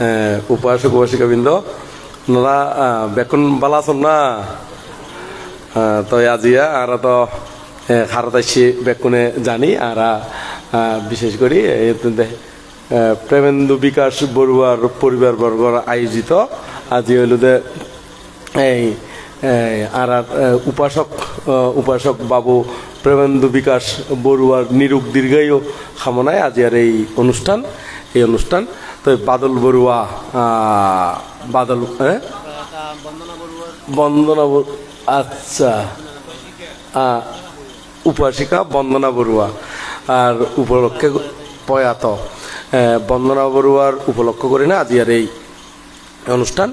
হ্যাঁ, উপাসক উপাসিকাবৃন্দ ওনারা বেকুন বালা আছেন না? তো আজিয়া আর তো খারতাইছি বেকুনে জানি আর বিশেষ করে প্রেমেন্দু বিকাশ বড়ুয়ার পরিবার বর্গর আয়োজিত। আজি হইল যে এই আর, উপাসক উপাসক বাবু প্রেমেন্দু বিকাশ বড়ুয়ার নিরুক দীর্ঘায়ু কামনায় আজি আর এই অনুষ্ঠান এই অনুষ্ঠান। তো বাদল বড়ুয়া বাদল বন্দনা আচ্ছা। উপাসিকা বন্দনা বড়ুয়া আর উপলক্ষে প্রয়াত। বন্দনা বড়ুয়ার উপলক্ষ করে না আজি আর এই অনুষ্ঠান।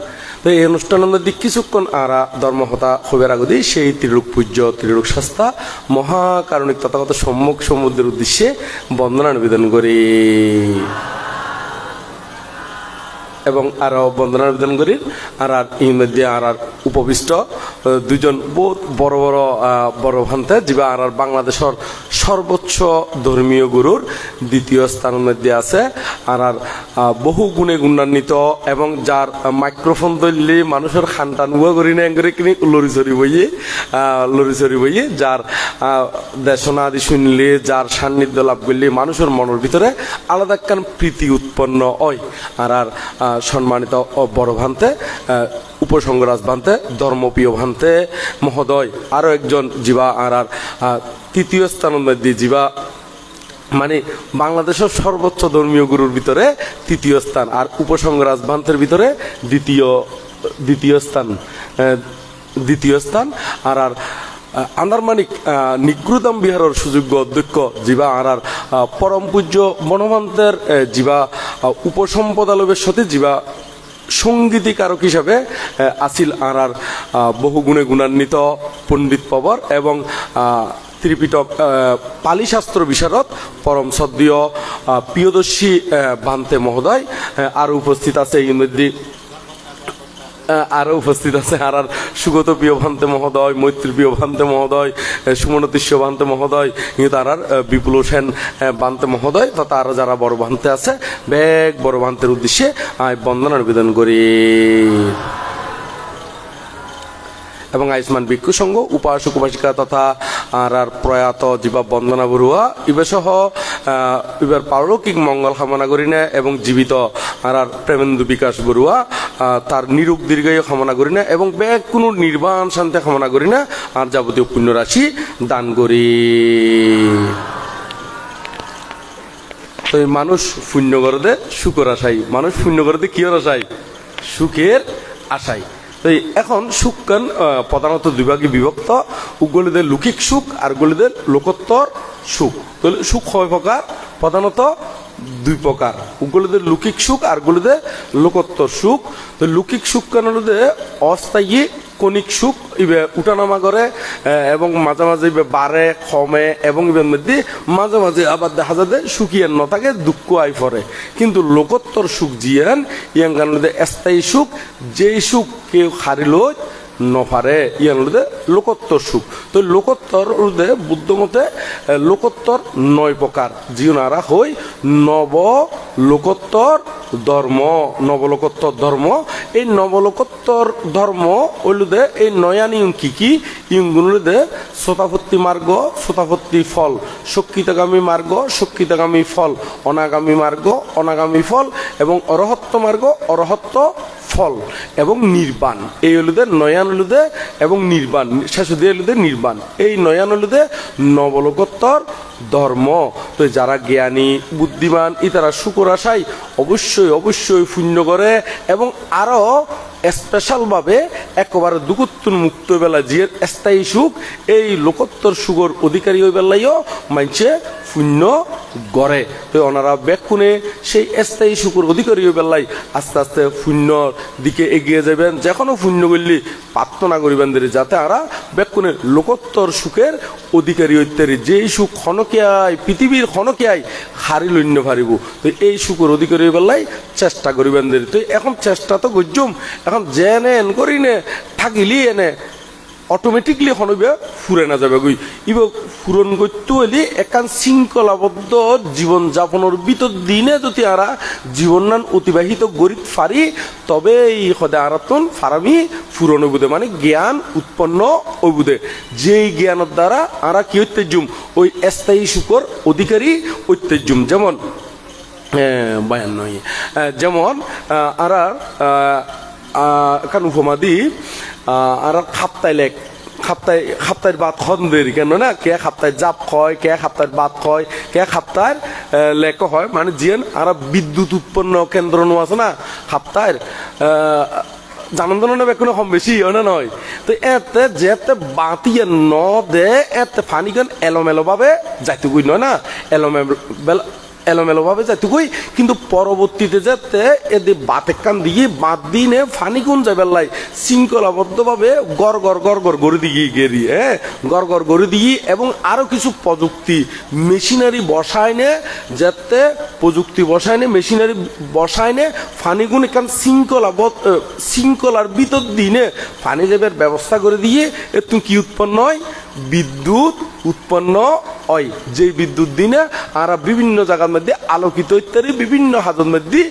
তো এই অনুষ্ঠানের মধ্যে কিছুক্ষণ আরা ধর্মহতা হবের আগুদি সেই ত্রিলোক পূজ্য, ত্রিলোক শাস্তা মহাকারণিক তথাগত সম্মুখ সমুদ্রের উদ্দেশ্যে বন্দনা নিবেদন করি। এবং আরও বন্দনা নিবেদন করি। আর আর মধ্যে আর আর উপবিষ্ট দুজন বহুত বড় বড় বড় ভান্তে, যিবা আর আর বাংলাদেশের সর্বোচ্চ ধর্মীয় গুরুর দ্বিতীয় স্থানের মধ্যে আছে। আর আর বহু গুণে গুণান্বিত এবং যার মাইক্রোফোন ধরলে মানুষের খান টান উয়া করি না এঙ্গরে কিনি লরি চরি বইয়ে লরি চরি বইয়ে, যার দেশনা আদি শুনলে, যার সান্নিধ্য লাভ করলে মানুষের মনের ভিতরে আলাদা একখান প্রীতি উৎপন্ন হয়। আর আর সম্মানিত বড় ভান্তে উপসংগরাজ ভান্তে, ধর্মপ্রিয় ভান্তে, মহোদয়, আরও একজন জীবা আর আর তৃতীয় মধ্যে জীবা মানে বাংলাদেশের সর্বোচ্চ ধর্মীয় গুরুর ভিতরে তৃতীয় স্থান আর উপসংগরাজ ভান্তের ভিতরে দ্বিতীয় দ্বিতীয় স্থান দ্বিতীয় স্থান আর আর আন্দারমানিক নিগ্রুদাম বিহারের সুযোগ্য অধ্যক্ষ জীবা আর পরম পূজ্য বনভান্তের জীবা উপসম্পদালবের সাথে জীবা সঙ্গীতিকারক হিসাবে আসিল আর আর বহু গুণে গুণান্বিত পণ্ডিত পবর এবং ত্রিপিটক পালিশাস্ত্র বিশারদ পরম সদ্যীয় আহ, প্রিয়দর্শী ভান্তে মহোদয় আর উপস্থিত আছে এই মধ্যে আহ, আরও উপস্থিত আছে আর আর সুগত প্রিয় ভান্তে মহোদয় মৈত্রী প্রিয় ভান্তে মহোদয় সুমনতিষ্য ভান্তে মহোদয় কিন্তু আর আর বিপুল সেন আহ, ভান্তে মহোদয় তথা আরও যারা বড় ভান্তে আছে বেগ বড় ভান্তের উদ্দেশ্যে আমি বন্দনা নিবেদন করি। এবং আয়ুষ্মান ভিক্ষু সংঘ উপাসক উপাসিকা তথা আর আর প্রয়াত জীবা বন্দনা বড়ুয়া ইবে সহ আহ, ইবার পারলৌকিক মঙ্গল কামনা করি না এবং জীবিত আর আর প্রেমেন্দু বিকাশ বড়ুয়া তার নিরুক দীর্ঘায়ু কামনা করি না এবং ব্যাগ কোনো নির্বাণ শান্তি কামনা করি না। আর যাবতীয় পুণ্য রাশি দান করি। তো মানুষ পুণ্য করতে সুখের আশাই মানুষ পুণ্য করতে কিয়র আশাই সুখের আশাই তো এখন সুখ কান প্রধানত দুই ভাগে বিভক্ত। উগলিদের লৌকিক সুখ আর গলিদের লোকোত্তর সুখ। তো সুখ হয় প্রকার। প্রধানত দুই প্রকার। উগলিদের লৌকিক সুখ আর গলিদের লোকোত্তর সুখ। তো লৌকিক সুখ কান অস্থায়ী কণিক সুখ ইবে উঠানামা করে এবং মাঝে মাঝে ইবে বাড়ে কমে এবং ইবের মধ্যে মাঝে মাঝে আবার দেখা যায় সুখিয়ান ন থাকে, দুঃখ আই পড়ে। কিন্তু লোকোত্তর সুখ জিয়ান, ইয়ান কারণে স্থায়ী সুখ, যেই সুখ কেউ হারিল নফারে ইয়ান হলে লোকোত্তর সুখ। তো লোকোত্তর হলে বুদ্ধমতে লোকোত্তর নয় প্রকার। জিওনারা হই নব লোকোত্তর ধর্ম নবলোকোত্তর ধর্ম। এই নবলোকোত্তর ধর্ম ওইলুদে এই নয়া নিয়ম কি কি? ইয়ংগুলোদে শতাপত্তি মার্গ, শতাপত্তি ফল। শক্তিতগামী মার্গ শক্তিতগামী ফল। অনাগামী মার্গ, অনাগামী ফল। এবং অরহত্ত মার্গ, অরহত্ত ফল এবং নির্বাণ। এই হলুদে নয়ান হলুদে এবং নির্বাণ। শেষ দিয়ে হলুদে নির্বাণ। এই নয়ান হলুদে নবলোকোত্তর ধর্ম। তো যারা জ্ঞানী, বুদ্ধিমান ইতারা শুকর আশায় অবশ্যই অবশ্যই পুণ্য করে এবং আরও স্পেশালভাবে একেবারে দুকুত্তুন মুক্ত বেলা জিয়ের স্থায়ী সুখ, এই লোকোত্তর সুখর অধিকারী হয়ে বেলাইও মানছে শূন্য গড়ে। তো ওনারা ব্যাকুনে সেই স্থায়ী সুখর অধিকারী হয়ে বেলাই আস্তে আস্তে শূন্যর দিকে এগিয়ে যাবেন যেকোনো শূন্য করলে প্রার্থনা করিবেন যাতে আরা ব্যাকুনে লোকোত্তর সুখের অধিকারী হইতে যেই সুখ ক্ষণকিয়ায়, পৃথিবীর ক্ষণকিয়ায় হারি লইন্য পারিব তো এই সুখের অধিকারী বেলাই চেষ্টা করিবেন তো এখন চেষ্টা তো গজ্জুম এখন জেনে এন করি নে, থাকিলি এনে অটোমেটিকলি হনবে ফুরে না যাবে গই ইব ফুরন করতে হলে একান শৃঙ্খলাবদ্ধ জীবন যাপনের ভিতর দিনে যদি আরা জীবনান অতিবাহিত গরিব ফারি তবে এই সদা আরাতন ফারামি ফুরন বুদে মানে জ্ঞান উৎপন্ন বুদে যেই জ্ঞানের দ্বারা আরা কি ঐতিহ্যম ওই স্থায়ী সুখর অধিকারী ঐতিহ্যম যেমন বায়ান নয় যেমন আরা কান উপমা দি আর খাপ্তাই লেখ খাপ্তাই খাপ্তাইর বাদ খন্দের কেন না? কে খাপ্তাই জাপ খয় কে খাপ্তাইর বাদ খয় কে খাপ্তাইর লেখ হয়। মানে জিয়ান আর বিদ্যুৎ উৎপন্ন কেন্দ্র নো আছে না? খাপ্তাইর জানন্দ না বেকুনে কম বেশি হয় না নয় তো এতে, যেতে বাতিয়ে ন দে, এতে ফানিখন এলোমেলো ভাবে যাইতে কই নয় না? এলোমেলো এলোমেলো ভাবে যাইতুকই কিন্তু পরবর্তীতে যাতে এদি বাতে কান দিয়ে বাদ দিনে ফানি কোন যাবে লাই শৃঙ্খলাবদ্ধ ভাবে গড় গড় গড় গড় গড়ে দিয়ে গেরি হ্যাঁ? গড় গড় গড়ে দিয়ে এবং আরও কিছু প্রযুক্তি, মেশিনারি বসায় নে, যাতে প্রযুক্তি বসায় নে, মেশিনারি বসায় নে, ফানি গুণ এখান শৃঙ্খলাবদ্ধ শৃঙ্খলার ভিতর দিনে ফানি যাবের ব্যবস্থা করে দিয়ে, এ তুমি কি উৎপন্ন হয়? বিদ্যুৎ উৎপন্ন হয়। যে বিদ্যুৎ দিনে আর বিভিন্ন জায়গার মধ্যে আলোকিত ইত্যাদি, বিভিন্ন হাজত মধ্যে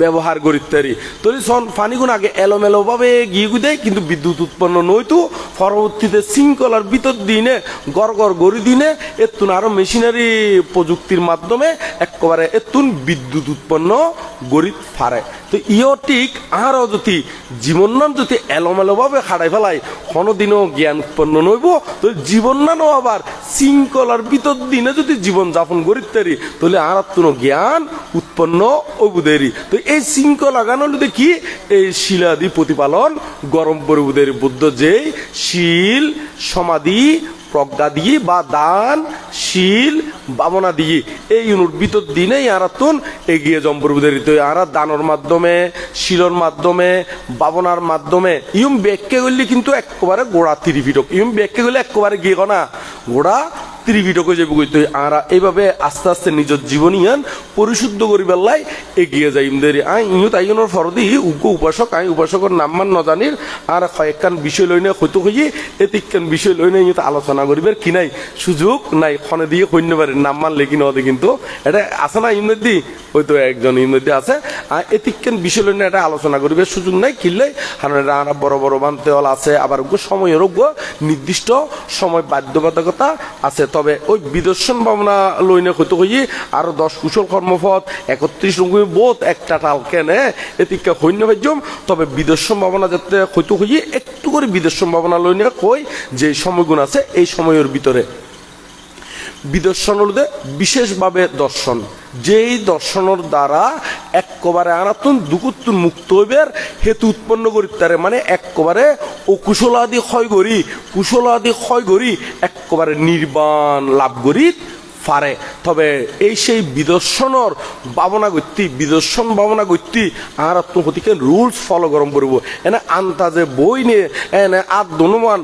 ব্যবহার করি ইত্যাদি। তরি সন ফানিগুণ আগে এলোমেলোভাবে গিয়ে দেয়, কিন্তু বিদ্যুৎ উৎপন্ন নইতো পরবর্তীতে শৃঙ্খলার ভিতর দিনে গড় গড় গড়ি দিনে এতুন আরও মেশিনারি প্রযুক্তির মাধ্যমে একেবারে এতুন বিদ্যুৎ উৎপন্ন গড়ি ফারে। তো ইও ঠিক আরও যদি জীবনান যদি এলোমেলো ভাবে খাড়াই ফেলাই, কোনোদিনও জ্ঞান উৎপন্ন নইব তো জীবনানও আবার শৃঙ্খলার ভিতর দিনে যদি জীবন যাপন করিতে পারি তাহলে আর কোনো জ্ঞান উৎপন্ন অবুদেরি তো এই শৃঙ্খলা গান হলো কি? এই শিলাদি প্রতিপালন গরম পরিবুদের বুদ্ধ যেই, শিল, সমাধি প্রজ্ঞা দিয়ে বা দান, শিল বামনা দিয়ে। এই ভিতর দিনেই আরাতুন এগিয়ে জম্পরবুদের তো আরা দানোর মাধ্যমে, শিলর মাধ্যমে বাবনার মাধ্যমে। ইউম ব্যাগকে করলে কিন্তু একেবারে গোড়া তিরিপিটক। ইউম ব্যাগকে করলে একেবারে গিয়ে না গোড়া ত্রিভিটক হয়ে যাবে কইতে আর এইভাবে আস্তে আস্তে নিজের জীবনীয়ান পরিশুদ্ধ করি বেলায় এগিয়ে যাই ইমদের আই ইউ তাই ফরদি, উগ্র উপাসক, আই, উপাসকের নামমান নজানির, আর কয়েকখান বিষয় লইনে হয়তো হইয়ে এতিকান বিষয় লইনে ইউত আলোচনা করিবার কি নাই, সুযোগ নাই, খনে দিয়ে সৈন্য পারে নামমান লেখি নদে কিন্তু। এটা আছে না ইমদি হয়তো একজন ইমদি আছে। আর এতিকান বিষয় লইনে এটা আলোচনা করিবার সুযোগ নাই কিনলে আর বড় বড় বানতে আছে, আবার সময়ের নির্দিষ্ট সময় বাধ্যবাধকতা আছে তবে ওই বিদর্শন ভাবনা লইনে হইতে হইয়ে আরও দশ কুশল কর্মপথ, একত্রিশ রঙের বোধ, একটা টাল কেনে, এদিকে সৈন্য ভাজ্যম তবে বিদর্শন ভাবনা যাতে হইতে হইয়ে একটু করে বিদর্শন ভাবনা লইনে কই যে সময়গুণ আছে, এই সময়ের ভিতরে। বিদর্শন হলুদে বিশেষভাবে দর্শন। যেই দর্শনের দ্বারা একবারে আনাতুন দুকুত্তুন মুক্ত হইবের, হেতু উৎপন্ন করি তারে মানে একবারে ও কুশলাদি ক্ষয় করি, কুশলাদি ক্ষয় করি একবারে নির্বাণ লাভ করি পারে তবে এই সেই বিদর্শনের ভাবনা গত্যি বিদর্শন ভাবনা গত্যি আর আত্মহতিকে রুলস ফলো গরম করব। এনে আন্তাজে বই নিয়ে এনে আত দনুমান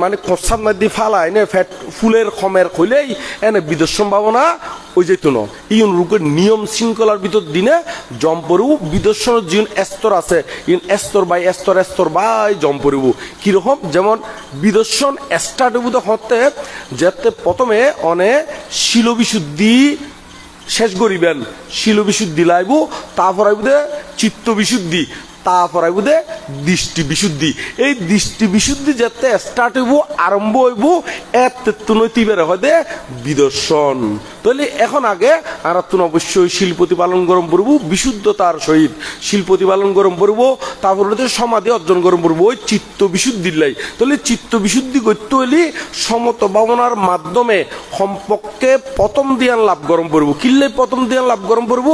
মানে খসার মাদি ফালা এনে ফেট ফুলের খমের খইলেই এনে বিদর্শন ভাবনা ওই যেত ন ইউন রূপের নিয়ম শৃঙ্খলার ভিতর দিনে জম পড়ব বিদর্শনের যিন স্তর আছে ইন স্তর বাই স্তর স্তর বাই জম পড়ব কীরকম? যেমন বিদর্শন স্টার্ট হবু হতে যেতে প্রথমে অনে শিল বিশুদ্ধি শেষ করিবেন শিল বিশুদ্ধি লাইব, তারপর আইবুদে চিত্ত বিশুদ্ধি তারপর আইবুদে দৃষ্টি বিশুদ্ধি। এই দৃষ্টি বিশুদ্ধি যাতে স্টার্ট হইব, আরম্ভ হইব এত তুনতিবের হদে বিদর্শন। তাহলে এখন আগে আর তুন অবশ্যই শিল প্রতিপালন গরম করব বিশুদ্ধতার সহিত শিল প্রতিপালন গরম করব তারপর সমাধি অর্জন গরম করব ওই চিত্ত বিশুদ্ধির লাই। তাহলে চিত্ত বিশুদ্ধি করতে হলে সমত ভাবনার মাধ্যমে সম্পর্কে প্রথম দিয়ান লাভ গরম করব কিল্লে প্রথম দিয়ান লাভ গরম করব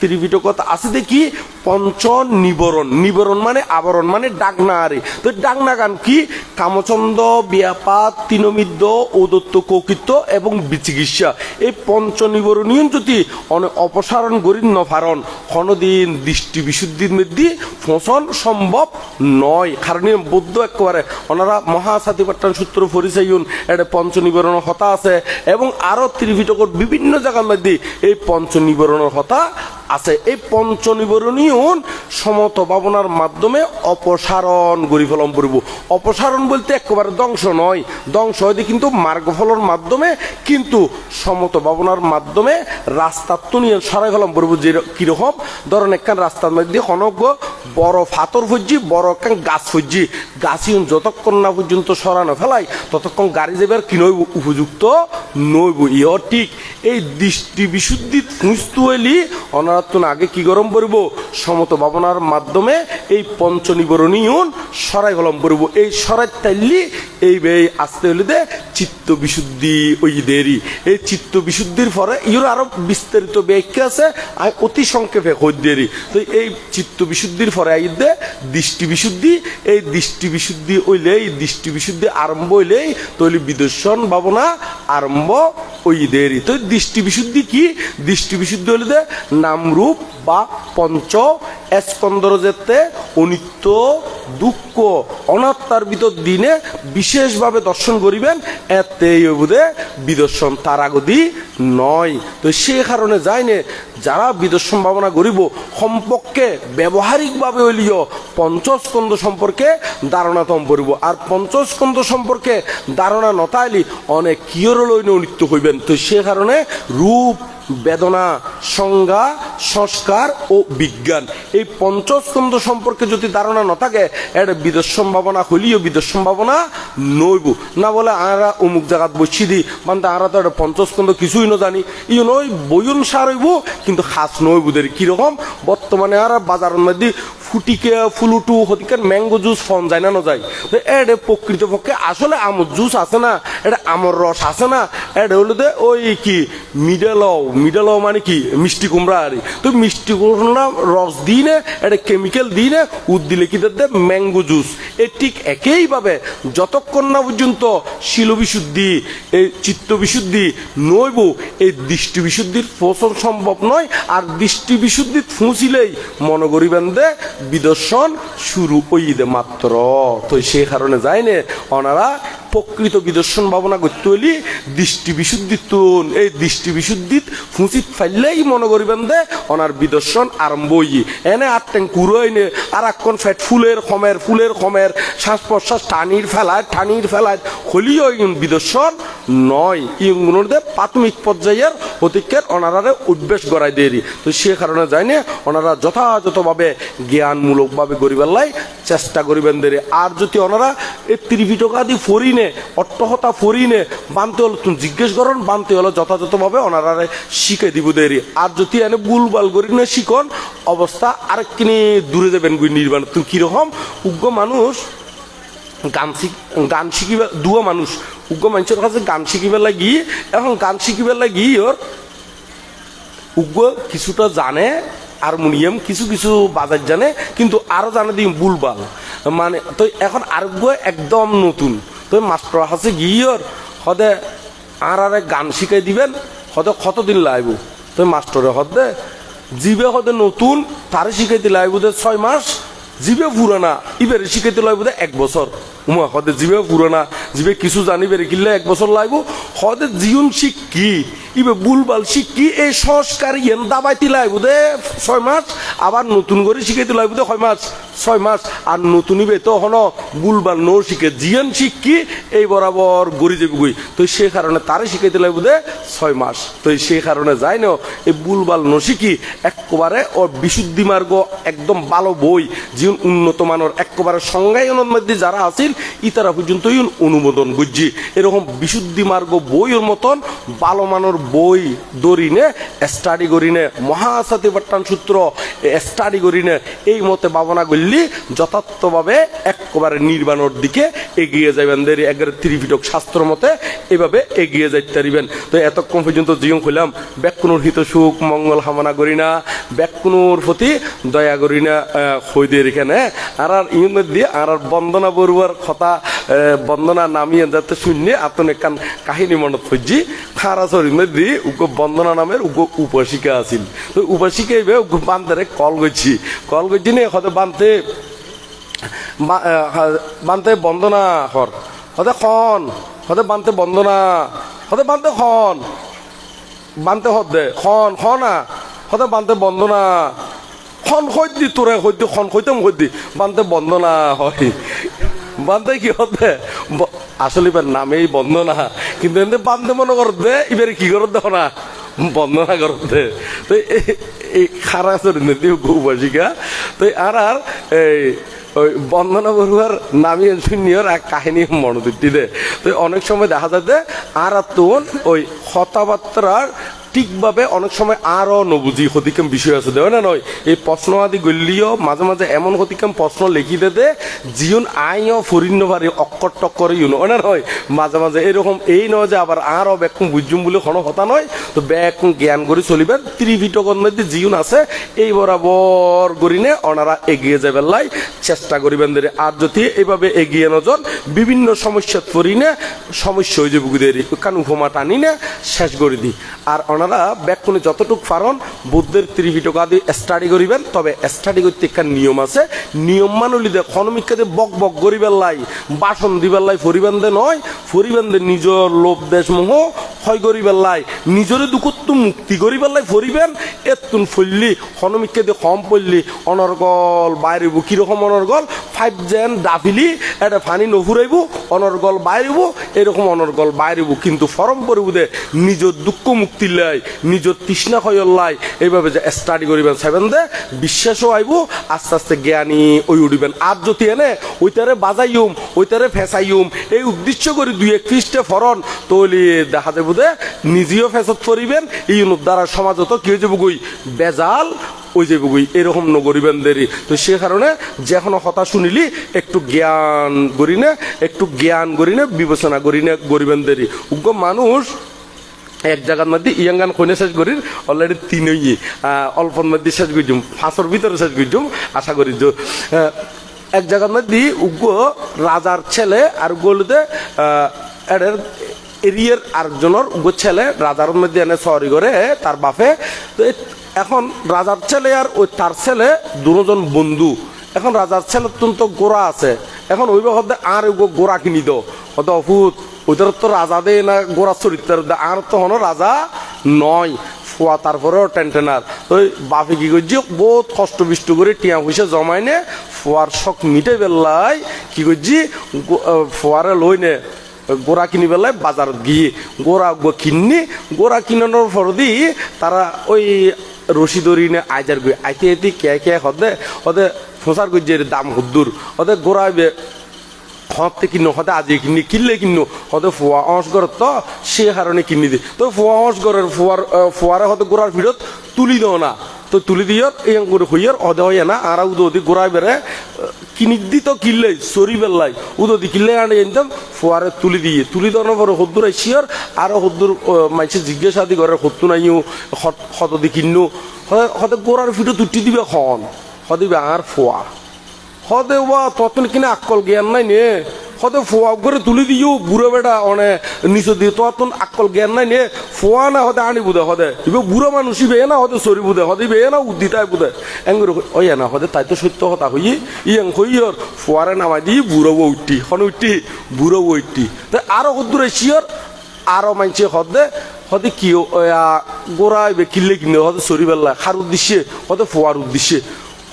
ত্রিপিটকত আছে দেখি পঞ্চ নিবরণ নিবরণ মানে আবরণ মানে ডাকনা আরে। তো ডাকনা গান কি? কামচন্দ, বিয়াপাত তিনমিদ্য ঔদত্ত, কৌকিত্ত এবং বিচিকিৎসা। এই পঞ্চ নিবরণীয় যদি অপসারণ করি নফারণ কোনদিন দৃষ্টি বিশুদ্ধির মধ্যে ফসন সম্ভব নয়। কারণ বৌদ্ধ একেবারে ওনারা মহাসাতিপাট্টান সূত্র ফরিসাইন এটা পঞ্চ নিবরণ হতা আছে এবং আরও ত্রিপিটকর বিভিন্ন জায়গার মধ্যে এই পঞ্চ নিবরণের হতা আছে এই পঞ্চনিবরণীয়ন সমত ভাবনার মাধ্যমে অপসারণ গড়ি ফলন পড়ব। অপসারণ বলতে একেবারে ধ্বংস নয়। ধ্বংস হয়তো কিন্তু মার্গফলর মাধ্যমে কিন্তু সমত ভাবনার মাধ্যমে রাস্তার তো নিয়ে সরাই ফলন পড়ব যে কীরকম ধরেন একখান রাস্তার মধ্যে অনজ্ঞ বড় ফাতর ফুজি বড় একখান গাছ ফুজি গাছিউন যতক্ষণ না পর্যন্ত সরানো ফেলাই, ততক্ষণ গাড়ি যাবার কিনই উপযুক্ত নইব। ইহ ঠিক। এই দৃষ্টি বিশুদ্ধি খুঁজতু হইলি অনারাত্তন আগে কি গরম করব সমত ভাবনার মাধ্যমে এই পঞ্চনিবরণীয় সরাই গলম করব এই সরাই তাইলি এই আসতে হলে দে চিত্ত বিশুদ্ধি ওই দেরি। এই চিত্ত বিশুদ্ধির পরে ইউর আরও বিস্তারিত ব্যাখ্যা আছে আর অতি সংক্ষেপে হই দেরি। তো এই চিত্ত বিশুদ্ধির পরে আই দে দৃষ্টি বিশুদ্ধি এই দৃষ্টি বিশুদ্ধি হইলে এই দৃষ্টি বিশুদ্ধি আরম্ভ হইলেই তৈলি বিদর্শন ভাবনা আরম্ভ ওই দেরি। তো দৃষ্টি বিশুদ্ধি কি? দৃষ্টি বিশুদ্ধি হইলে দে নামরূপ বা পঞ্চ স্কন্দর যেতে অনিত্য, দুঃখ, অনাত্মার ভিতর দিনে বিশেষভাবে দর্শন করিবেন এতে বোধে বিদর্শন, তার আগদি নয়। তো সে কারণে যায়নে যারা বিদর্শন ভাবনা করিব, সম্পর্কে ব্যবহারিকভাবে হইলিও পঞ্চস্কন্দ সম্পর্কে ধারণা তম পড়িব। আর পঞ্চস্কন্দ সম্পর্কে ধারণা নতাইলি অনেক কিয়র লইনে নৃত্য হইবেন। তো সে কারণে রূপ বেদনা, সংজ্ঞা, সংস্কার ও বিজ্ঞান। এই পঞ্চস্কন্ধ সম্পর্কে যদি ধারণা না থাকে এটা বিদেশ সম্ভাবনা, হলিও বিদেশ সম্ভাবনা নইব। না বলে আরা অমুক জায়গাত বসি দি মানে আরা তো এটা পঞ্চস্কন্ধ কিছুই না জানি ই নই বয়ুন সার হইব, কিন্তু খাস নইব দের। কীরকম? বর্তমানে আর বাজারের মধ্যে ফুটিকে, ফুলুটু, হতিকার ম্যাঙ্গো জুস ফন যায় না না যায় তো এটা প্রকৃতপক্ষে আসলে আমর জুস আছে না এটা আমর রস আছে না এটা হলো ওই কি মিডেলও মিডেলও মানে কি মিষ্টি কুমড়া আর তো মিষ্টি কুমড়া রস দিই নে এটা কেমিক্যাল দিই নে কি দে ম্যাঙ্গো জুস এ ঠিক একইভাবে যতক্ষণ না পর্যন্ত শিল বিশুদ্ধি এই চিত্ত বিশুদ্ধি নইব এই দৃষ্টি বিশুদ্ধির পোষণ সম্ভব নয়। আর দৃষ্টি বিশুদ্ধি ফুঁসিলেই মনে করিবেন দে বিদর্শন শুরু ওই মাত্র তো সেই কারণে যায়নে ওনারা প্রকৃত বিদর্শন ভাবনা করতে হলি দৃষ্টি বিশুদ্ধি তুন। এই দৃষ্টি বিশুদ্ধি ফুঁচিত ফাইলেই মনে করিবেন দে ওনার বিদর্শন আরম্ভ হইয়ে এনে আর ট্যাং কুরোই নে। আর এখন ফ্যাট ফুলের খমের ফুলের খমের শ্বাস প্রশ্বাস টানির ফেলায় টানির ফেলায়, হলিও বিদর্শন নয় ইউগুলোর দে প্রাথমিক পর্যায়ের অতিকের ওনারারে উদ্বেশ গড়াই দেরি তো সে কারণে যায়নি ওনারা যথাযথভাবে জ্ঞানমূলকভাবে গরিবেল্লাই চেষ্টা করিবেন দেরি। আর যদি ওনারা এই ত্রিপিটকা দি ফরিনে অট্টহতা ফরিনে বানতে হলো তুমি জিজ্ঞেস করেন, বানতে হলো যথাযথভাবে ওনারারে শিখে দিব দেরি। আর যদি এনে বুলবাল করিনে শিখন, অবস্থা আরেকখানি দূরে যাবেন গুই নির্বাণ। তুমি কীরকম? উগ্র মানুষ গান শিখ গান শিখিবে দুয়া মানুষ। উগ্র মানুষের কাছে গান শিখিবে লাগি, এখন গান শিখিবে লাগি ওর উগ্র কিছুটা জানে হারমোনিয়াম কিছু কিছু বাজার জানে, কিন্তু আরও জানে দিই বুলবাল মানে তো এখন আরোগ্য একদম নতুন। তো মাস্টার আছে গিয়ে হদে আর আরে গান শিখাই দিবেন হদে কতদিন লাইব? তো মাস্টরে হদে জিবে হদে নতুন তারে শিখাইতে লাইব দে ছয় মাস, জিবে পুরানা ইবেরে শিখাইতে লাইব দে এক বছর উমা, হদে জিবে পুরানা, জিবে কিছু জানিবে কিনলে এক বছর লাইব হদে জীবন শিক্ষি ইবে বুলবাল শিক্ষি এই সংস্কার ইয়েন দাবাইতে লাইব দে, ছয় মাস। আবার নতুন করে শিখাইতে লাইব দে, ছয় মাস ছয় মাস। আর নতুন ইবে তো হন বুলবাল নো শিখে জিয়ন শিক্ষি এই বরাবর গড়ি যাবি গই তো সে কারণে তারে শিখাইতে লাইব দে, ছয় মাস। তো সেই কারণে যাই না এই বুলবাল ন শিখি একেবারে ও বিশুদ্ধি মার্গ, একদম ভালো বই। জীবন উন্নত মানের একেবারে সংজ্ঞায়নের মধ্যে যারা আছেন ইতারা পর্যন্ত অনুমোদন বুঝছি। এরকম বিশুদ্ধি মার্গ বইয়ের মতন ভালো মানের বই দরিনে, স্টাডি করিনে মহাসাতি বট্টান সূত্র, স্টাডি করিনে এই মতে ভাবনা করলি যথার্থভাবে একেবারে নির্বাণের দিকে এগিয়ে যাবেন দেরি একবারে ত্রিপিটক শাস্ত্র মতে এভাবে এগিয়ে যাইতে পারিবেন। তো এতক্ষণ পর্যন্ত জীবন খুললাম ব্যাকুনুর হিত সুখ, মঙ্গল কামনা করি না, ব্যাকুনুর প্রতি দয়া করি না হইদের এখানে আর আর ইউর মধ্যে আর আর বন্দনা বড়ুয়ার কথা বন্দনা নামিয়ে যাতে শূন্য আপনি কান কাহিনী মনত খুঁজি খারা শরীর দি উগো বন্দনা নামের উগো উপাসিকা আছিল। তো উপাসিকা এবে উগো বান্ধরে কল করছি কল করছি নে হয়তো বানতে বা- আহ, হা- বানতে বন্দনা হর। হতে খন হতে বানতে বন্দনা হতে বানতে খন। বানতে হত দে খন খনা হতে বানতে বন্ধ না খন সদ্যি তোরে সদ্যি খন সৈতাম সদ্যি বানতে বন্ধ না হয়। বান্ধে কি হতে আসলে এবার নামেই বন্ধ না। কিন্তু এমনি বান্ধে মনে করতে এবারে কি করত দেখো না। বন্দনা করতে তো এই- খারা চরিত্র গৌবাসিকা তো আর আর, এই, ওই বন্দনা বড়ুয়ার নামি শূন্যর এক কাহিনী মনোদৃষ্টি দে। তো অনেক সময় দেখা যায় যে আর আর তোন ওই কথাবার্তার ঠিকভাবে অনেক সময় আরও নবুঝি হতিকাম বিষয় আছে দেয় না নয়? এই প্রশ্ন আদি গলিও মাঝে মাঝে এমন হতিকাম প্রশ্ন লিখি দে দে জিউন আইও ফরিন্ন ভারি অক্কর টক্কর ইউন না নয়? মাঝে মাঝে এরকম এই নয় যে আবার আরও ব্যাকুম বুঝুম বলে কোনো কথা নয়? তো ব্যাকুম জ্ঞান করে চলিবেন ত্রিভিটকর মধ্যে জিউন আছে, এই বরাবর করিনে ওনারা এগিয়ে যাবেন লাই, চেষ্টা করিবেন ধরে আর যদি এইভাবে এগিয়ে নজন বিভিন্ন সমস্যাত পড়িনে সমস্যা হয়ে যাবে কান উপমা টানি না শেষ করে দিই আর ব্যাকুনে যতটুক পারন বুদ্ধের ত্রিভিটক আদি স্টাডি করিবেন, তবে স্টাডি করতে একটা নিয়ম আছে। নিয়ম মানলিতে খনমিকাতে বক বক করিবেন লাই, বাসন দিবেন লাই, ফরিবেন দে নয়, ফরিবেন দে নিজর লোভ দেশ মোহ হয় করিবেন লাই। নিজরে দুঃখত্ব মুক্তি করিবেন লাই, ফরিবেন এতুন ফললি দিয়ে কম পড়লি, অনর্গল বাইরেব, কীরকম অনর্গল? ফাইভ জেন ডাফিলি, এটা ফানি নফুরাইব অনর্গল বাইরেব, এরকম অনর্গল বাইরেব, কিন্তু ফরম পরিব দে, নিজের দুঃখ মুক্তি লাই। নিজের তৃষ্ণা খয়ল লাই এইভাবে যে স্টাডি করিবেন সেভেন দে বিশ্বাসও আইব, আস্তে আস্তে জ্ঞানী ওই উঠিবেন। আর যদি এনে ওইটারে বাজাইম ওইটারে ফেসাইম এই উদ্দেশ্য করে দুই এক খ্রিস্টে ফরন তৈলি দেখা যাব দে নিজেও ফেসত করিবেন, এই দ্বারা সমাজত কি হয়ে যাব গই? বেজাল ওই যে বুগুই এরকম নগরিবেন দেরি। তো সে কারণে যে এখনও হতা শুনিলি, একটু জ্ঞান করি না একটু জ্ঞান করি না বিবেচনা করি না গরিবেন দেরি। উগ্র মানুষ এক জায়গার মধ্যে ইয়াং গান কইনে শেষ করি অলরেডি তিনই অল্পর মধ্যে শেষ করি দিম পাঁচর ভিতরে শেষ করি দিম আশা করি এক জায়গার মধ্যে উগ্র রাজার ছেলে আর গোলতে এদের এরিয়ার আরেকজনের উগ্র ছেলে রাজার মধ্যে এনে সরি করে, তার বাপে। তো এখন রাজার ছেলে আর ওই তার ছেলে দুজন বন্ধু। এখন রাজার ছেলে তো গোড়া আছে। এখন ওই হতে আর গোড়া কিনি দো হতে অফুত ওইটার তো রাজা দে না গোড়া চরিত্র আর তো হনো রাজা নয়। ফুয়া তারপরেও টেনটেনার ওই বাপে কি করছি? বহুত কষ্ট বিষ্ট করে টিয়া পয়সা জমাই নে, ফুয়ার শখ মিটে বেল্লাই কি করছি? ফুয়ারে লই নে, গোড়া কিনি বেলায় বাজারত গিয়ে গোড়া কিননি। গোড়া কিনানোর পর দি তারা ওই রশি দড়ি নে, আইজার গই আইতে আইতে কে কে হদে হদে ফসার গজ্জের দাম হুদ্দুর। হদে গোড়া হতে কিনো, হতে আজি কিনি, কিনলে কিনো, হতে ফুয়া অংশ গর তো, সে কারণে কিনি দি। তো ফুয়া অংশ গরের ফুয়ার ফুয়ারে হতে গোড়ার ভিড়ত তুলি দাও না। তো তুলি দিয়র এই করে হইয়ার, অদে হইয়া না, আর উদো দি গোড়ায় বেড়ে কিনি দি তো কিনলে সরি বেল্লাই। উদো দি কিনলে আনে একদম ফুয়ারে তুলি দিয়ে। তুলি দেওয়ার পরে হদ্দুর আইসিয়ার আর হদ্দুর মাইসে জিজ্ঞাসা দি করে হত্তু নাইও হত দি কিনো? হতে গোড়ার ভিড়ত তুটি দিবে খন হদিবে আর ফুয়া। হদে বা ততন কিনা আক্কল জ্ঞান নাই নে। হদে ফোয়া করে তুলি দিও, বুড়ো বেটা অনে নিচে দিয়ে ততন আক্কল জ্ঞান নাই নে। ফোয়া না হদে আনি বুদে হদে। ইবে বুড়ো মানুষ, ইবে না হদে সরি বুদে হদে, ইবে না উদ্দিতাই বুদে। এঙ্গুর ওই না হদে, তাই তো সত্য কথা হই ইয়ং হইয়র ফোয়ারে নামাই দি, বুড়ো উঠি, হন উঠি, বুড়ো উঠি। তো আরও হদ্দুরে শিয়র, আরও মানছে হদে। হদে কি গোড়া কিনলে কিনে হদে সরি বেলা খার উদ্দেশ্যে, হদে ফোয়ার উদ্দেশ্যে।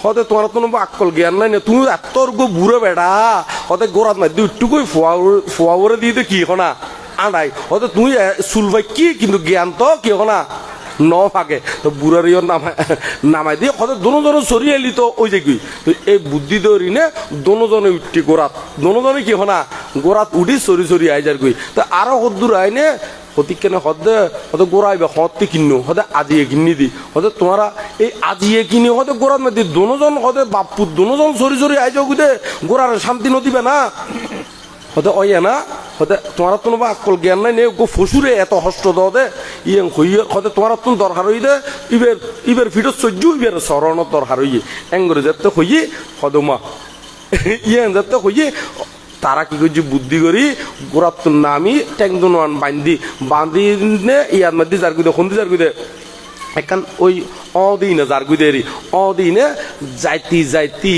হতে তোমার নম্বর আক্কল জ্ঞান নাই না, তুমি এত বুড়ো বেড়া। হতে গোড়াত মাই দুই টুকুই ফোয়া ফোয়া করে দিয়ে তো কি হনা আনাই হতে তুমি চুল ভাই কি কিন্তু জ্ঞান তো কি হনা ন? ফাঁকে তো বুড়ার ইয়র নামাই নামাই দিয়ে হতে দোনোজনে সরিয়ে এলি তো ওই যে কি? তো এই বুদ্ধি দৌড়ি নে দোনোজনে উঠি গোড়াত দোনোজনে কি হনা গোড়াত উঠি সরি সরি আইজার গই তো আরও হদ্দুর আইনে হতি কেন হদে হতে গোড়াইবে হতে কিনো হতে আজিয়ে কিনি দি। হতে তোমারা এই আজিয়ে কিনি হতে গোড়ার মধ্যে দোনোজন হতে বাপু দোনোজন সরি সরি আইজ গুদে, গোড়ার শান্তি নদিবে না। হতে অয়ে না হতে তোমার তো বা আকল জ্ঞান নাই নে গো ফসুরে এত হস্ত দ ইয়ে হইয়ে হতে তোমার তো দরকার হই দে ইবের ইবের ফিরত সহ্য ইবের সরণত দরকার হইয়ে। এঙ্গরে যেতে হইয়ে হদমা ইয়ে যেতে হইয়ে তারা কি করছে? বুদ্ধি করি গোড়াত নামি ট্যাংদন বান্ধি বান্ধি নে ইয়ার মধ্যে যার গুদে হন্দি যার গুদে এখান ওই অদিনে যার গুদেরি অদিনে যাইতি যাইতি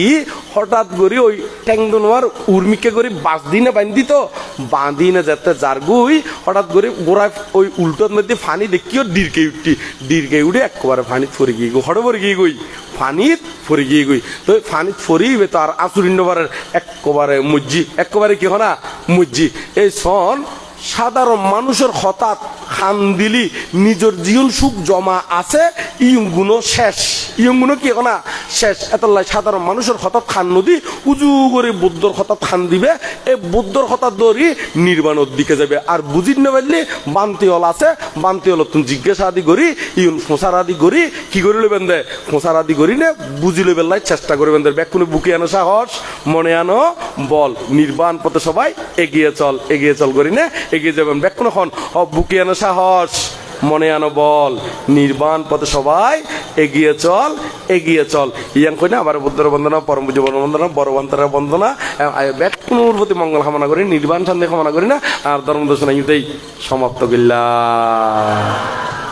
হঠাৎ করে ওই ট্যাংদনোয়ার উর্মিকে করে বাস দিনে বান্ধি তো বাঁধি না যাতে যার গুই হঠাৎ করে গোড়ায় ওই উল্টোর মধ্যে ফানি দেখিও ডিরকে উঠটি ডিরকে উঠে একবারে ফানি ফরে গিয়ে হঠাৎ পরে গিয়ে গই ফানিত ফরে গিয়ে গই। তো ফানিত ফরিবে তো আর আসুরিন্নবারের একবারে মুজ্জি, একবারে কি হনা, মুজ্জি। এই সন সাধারণ মানুষের হঠাৎ খান দিলি, নিজের জীবন সুখ জমা আছে ইয়ংগুলো শেষ। ইয়ংগুলো কি না শেষ। এতলাই সাধারণ মানুষের হঠাৎ খান নদী, উজু করে বুদ্ধর হঠাৎ খান দিবে, এই বুদ্ধর হঠাৎ ধরি নির্বাণের দিকে যাবে। আর বুঝির না পারলে, বান্তি হল আছে, বান্তি হল তুমি জিজ্ঞাসা আদি করি ইউন খোঁসার আদি করি, কি করে লবেন দে খোঁসার আদি করি নে, বুঝি লবেন লাই চেষ্টা করবেন দে ব্যাকুনে বুকে আনো সাহস, মনে আনো, বল, নির্বাণ পথে সবাই এগিয়ে চল এগিয়ে চল করি না এগিয়ে যাবেন। ব্যাকুনে হন বুকে আনো সাহস, মনে আনো বল। নির্বাণ পথে সবাই এগিয়ে চল এগিয়ে চল। ইয়াং কই না আবার বুদ্ধর বন্দনা, পরম পুজো বন্দনা, বড় বন্তরা বন্দনা। ব্যাকুনুর প্রতি মঙ্গল কামনা করি, নির্বাণ সন্ধে কামনা করি না। আর ধর্ম দর্শন ইউতেই সমাপ্ত করলাম